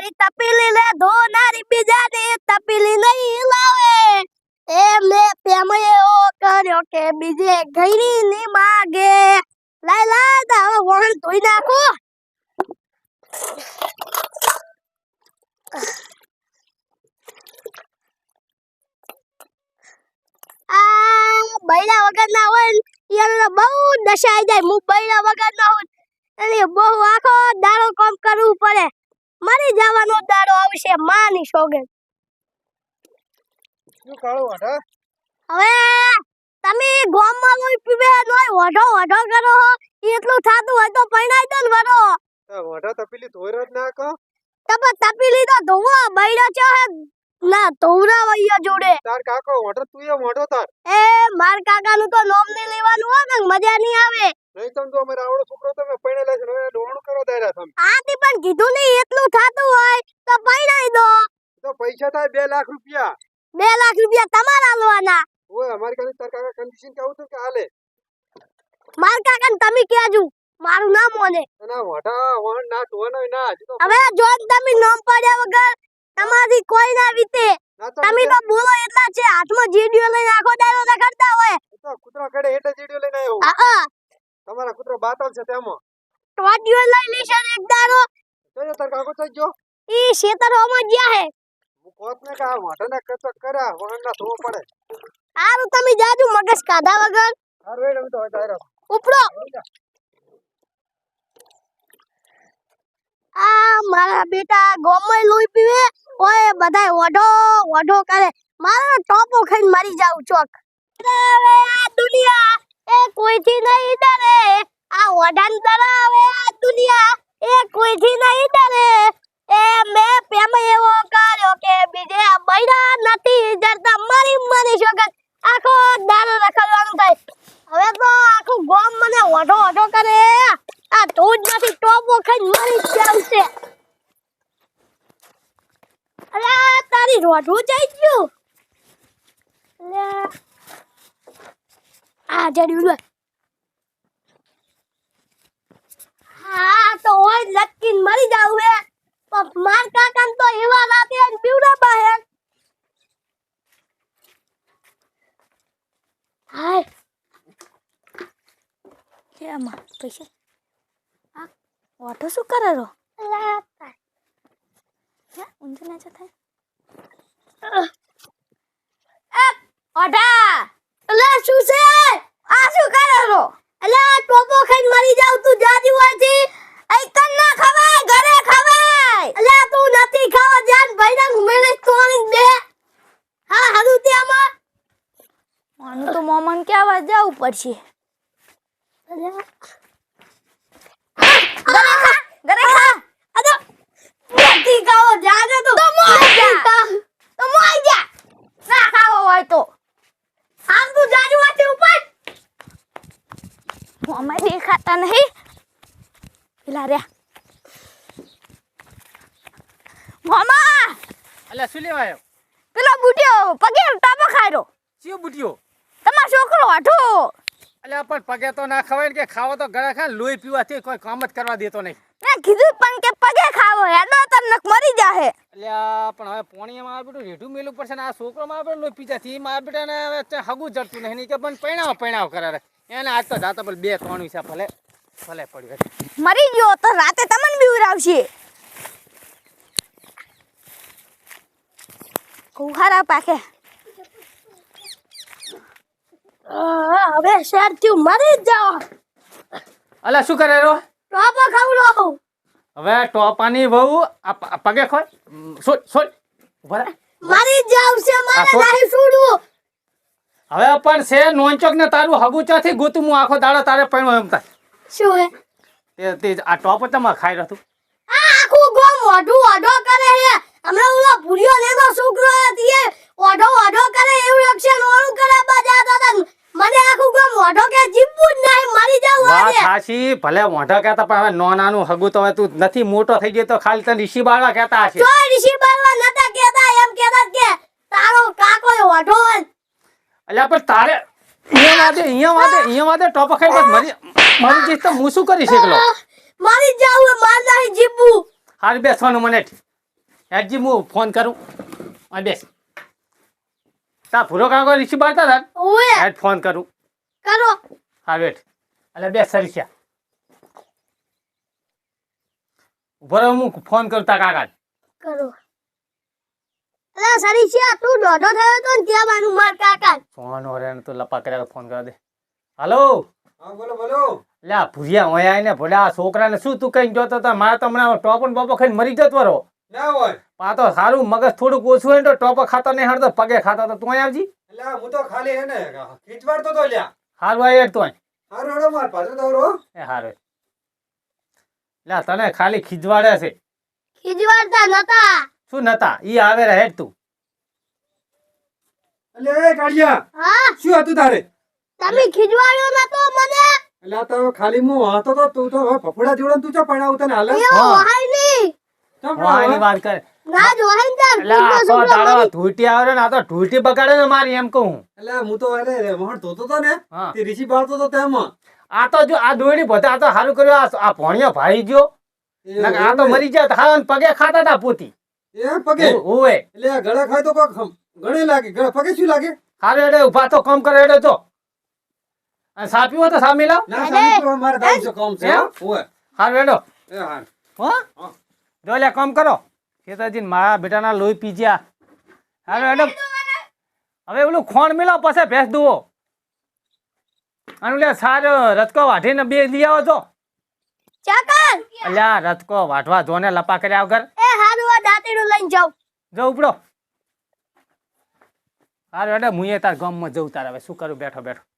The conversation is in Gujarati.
મારી તપેલી લે, ધોનારી બીજાની તપેલી નહીં લાવે. એ મેં પ્રેમ એવો કર્યો કે બીજે ઘણી ની માગે. લાય લાય તો હવે ધોઈ નાખો. આ બૈરા વગર ના હોય ને યાર બહુ દશાઈ જાય. હું બૈરા વગર ના હોય એટલે બહુ આખો દાડો કામ કરવું પડે. મરી જવાનો દાડો આવશે માની સોગન. શું કાળો વાઢા હવે તમે ગોમમાં લોહી પીવે નોય વઢો વઢો કરો એટલું થાતું હોય તો પૈણાઈ દો ને વરો આ તપીલી તપેલી જ ના તમે તપી લીધો ધોવો બૈડો છે હે. ના તોરા વૈયા જોડે. તાર કાકો વાઢો તું એ વાઢો તાર. એ માર કાકાનું તો નોમ નહીં લેવાનું હોય ને મજા નહીં આવે. નહીં તમ તો અમારા આવડો છોકરો તમે પૈણે લે છે તમે? હવે તે પણ કીધું નહીં એટલું થાતું હોય તો પૈણાઈ દો. તો પૈસા થાય 2 લાખ રૂપિયા. 2 લાખ રૂપિયા તમારા લેવાના ઓય અમારી કાને તાર કાકા કન્ડિશન કેવું તો કે હાલે? માર કાકા તમે કહેજો મારું નામ ઓને. ના વાટા વણ ના ધોવાનો ના હવે જો તમે નામ પાડ્યા વગર તમારી કોઈ ના વીતે. તમે તો બોલો એટલા છે હાથમાં જીડીઓ લઈને આખો દાડો રખડતા હોય. તો કૂતરો કડે હેઠે જીડીઓ લઈને આવ્યો. હા. તમારા કૂતરો બાતલ છે તેમાં. ટોટીઓ લઈ લેશે એક દારો તો તાર કાકો થઈ ગયો? ઈ ખેતરોમાં ગયા હે. હું કોત ને કા આ ને કચક કર્યા વહન ના ધોવો પડે. હારું તમે જાજુ મગજ કાઢા વગર. હાર વેડ તો દાયરા ઉપડો. આ મારા બેટા ગોમય લોહી પીવે. ઓય બધાય વઢો વઢો કરે. મારો ટોપો ખાઈને મરી જાઉં ચોક. રે આ દુનિયા એ કોઈથી નહીં ડરે. આ વઢાન ડરાવે આ દુનિયા એ કોઈથી નહીં ડરે. એ મેં પ્રેમ એવો કર્યો કે બીજે બૈરા નથી. જરતા મારી મારી શોગન આખો દારો રખડવાનું થાય. હવે તો આખું ગોમ મને ઓઢો ઓઢો કરે. આ તું જ નથી ટોપો ખાઈને મારી જ જાવશે અરે તારી રોઢું જઈ ગયું. આ જડ્યું લે હા તો હોય લટકીને મરી જાવ હે. પણ માર કાકાને તો એવા રાતે આઈને પીવડા બાહે. હાય. કેમાં પૈસા? આ ઓટો શું કરે રો હે? ઊંધું ના જતા ઓઢા અલે શું છે આ શું કરે રો અલે આ ટોપો ખાઈને મરી જાવ તું જાજી હોયથી આઈકન ના ખવાય ઘરે ખવાય અલે તું નથી ભાઈના મેલે તોણી દે હા હારું તે આમાં. માનું તો મોમન ક્યાં જવું પડશે. અલે ઘરે ખા અદો નથી ખાવા જાને તું. તો મોઈ જા. તો મોઈ જા. ના ખાવો હોય તો. આમ તું જાજી હોયથી ઉપર. મોમાં દેખાતા નહીં. પેલા રહ્યા. મોમા અલ્યા શું લેવા આવ્યો? પેલો બુટિયો પગે ટાપો ખાયરો ચિયો બુટિયો તમારો છોકરો આઠો અલ્યા પણ પગે તો ના ખવાય ને કે ખાવો તો ઘરે ખા લોહી પીવાથી કોઈ કામ જ કરવા દેતો નહીં. મેં કીધું પણ કે પગે ખાવો હેડો તમને મરી જાહે. અલ્યા પણ હવે પોણીએ મારા બેટું રેઢું મેલું પડશે ને આ છોકરો મારા બેટો લોહી પીજાથી મારા બેટાને હવે હગું જડતું નહીં કે પણ પૈણાવ પૈણાવ કરે રે. એને આજ તો જાતો બે ત્રણ વિશે ભલે ભલે પડ્યું મરી ગયો તો રાતે તમને બીવરાવશે કુહારા પાકે હવે શેર થયું મરી જ જાઓ. અલા શું કરે રો ટોપો લો હવે ટોપાની વહુ પગે ખોય સોલ સોલ. મરી જ જાવ છે મારે નહીં છોડવું. હવે પણ છે નોંચોક ને તારું હગું ચોથી ગોતું હું આખો દાડો તારે પૈણો એમ થાય. શું હે? તે તે આ ટોપ જ તમારે ખાઈ રહ્યો તું આખું ગોમ મોઢું ઓઢો કરે છે હમણાં ઓલો ભૂરિયો લેનો છોકરો હતી એ ઓઢો ઓઢો કરે એવું લક્ષણ ઓળું કરે બજાતા હતા ને મને આખું ગોમ ઓઢો કે જીવવું જ નહીં મરી જાવ હાચી ભલે મોઢો કહેતા પણ હવે નોનાનું હગું તો હવે તું નથી મોટો થઈ ગયો તો ખાલી તને ઋષિ બાળવા કહેતા હશે. ઋષિ બાળવા નતા કહેતા એમ કહેતા કે તારો કાકો ઓઢો અલ્યા પણ તારે અહીંયા વાદે અહીંયા વાદે અહીંયા વાદે ટોપ ખાઈ બસ મારી મારી જીત તો હું શું કરીશ મારી મરી જાવ માર નહીં જીવવું હાલ બેસવાનું મને. હેડજી હું ફોન કરું. આ બેસ. તા ભૂરો કાકો ઋષિ બાળતા હતા હેડ ફોન કરું. કરો. હા વેઠ એટલે બે સરીસ્યા ઊભો હું ફોન કરું તા કાકા કરો. અલા સરીસિયા તું દોઢો થયો તો ને ત્યાં મારું માર કાકા સોનો રે તો લપા કર્યા ફોન કરા દે. હાલો? હા બોલો બોલો. લા ભૂરિયા હોય આઈને ભોડા છોકરાને શું તું કઈ જોતો તો મારે તો હમણાં ટોપન બોપો ખાઈને મરી જતો રહો ના હોય. આ તો સારું મગજ થોડુંક ઓછું હોય તો ટોપો ખાતો નહીં હાડતો પગે ખાતો તો તું અહીં આવજી. એટલે હું તો ખાલી હે ને ખીચવાડતો તો લ્યા. હારું આવી તો અહીં. હારું હેડો માર પાછો દોરો. એ હારું. લે તને ખાલી ખીજવાડે છે. ખીજવાડતા નતા. શું નતા? ઈ આવે રહે તું. અલે એ કાળિયા હા? શું હતું તારે? તમે ખીજવાડ્યો નતો મને? અલે આ તો ખાલી હું હતો તો તું તો હવે ફફડા જોડે તું ચો પડાવ તને હાલે? હા. વાહની વાત કરે. ના જ ને તાર એટલે મરી. ધૂટી આવે ને આ તો ધૂટી બગાડે ને મારી એમ કહું. એટલે હું તો એને મોહન ધોતો તો ને તે બાળતો તો તેમાં. આ તો જો આ દોડી બધા આ તો સારું કર્યું આ આ ભોણિયો ભાઈ ગયો. આ તો મરી ગયા હા પગે ખાતા હતા પોતી. એ પગે? એટલે ગળે ખાય તો કોક ગળે લાગે ગળે પગે શું લાગે? હારે એડે ઊભા તો કામ કરે એડે તો અને સાપી હોય તો સામી લાવ. ના અરે, સામે તો મારે દાઈ છે કામ છે? હો. હારું એડો એ હા? હો. જો લે કામ કરો. ખેતાજી મારા બેટાના લોહી પી ગયા. હવે એડો હવે ઓલું ખોણ મિલો પછી ભેંસ દુવો. અને ઓલે સાર રતકો વાઢીને બે લઈ આવો ચાકર અલ્યા રતકો વાઢવા ધોને લપા કર્યા વગર એ હારું આ દાંતેડું લઈને જાઉં. જો ઉપડો. હારું એટલે હું તાર ગામમાં જઉં તાર હવે. શું કરું? બેઠો બેઠો.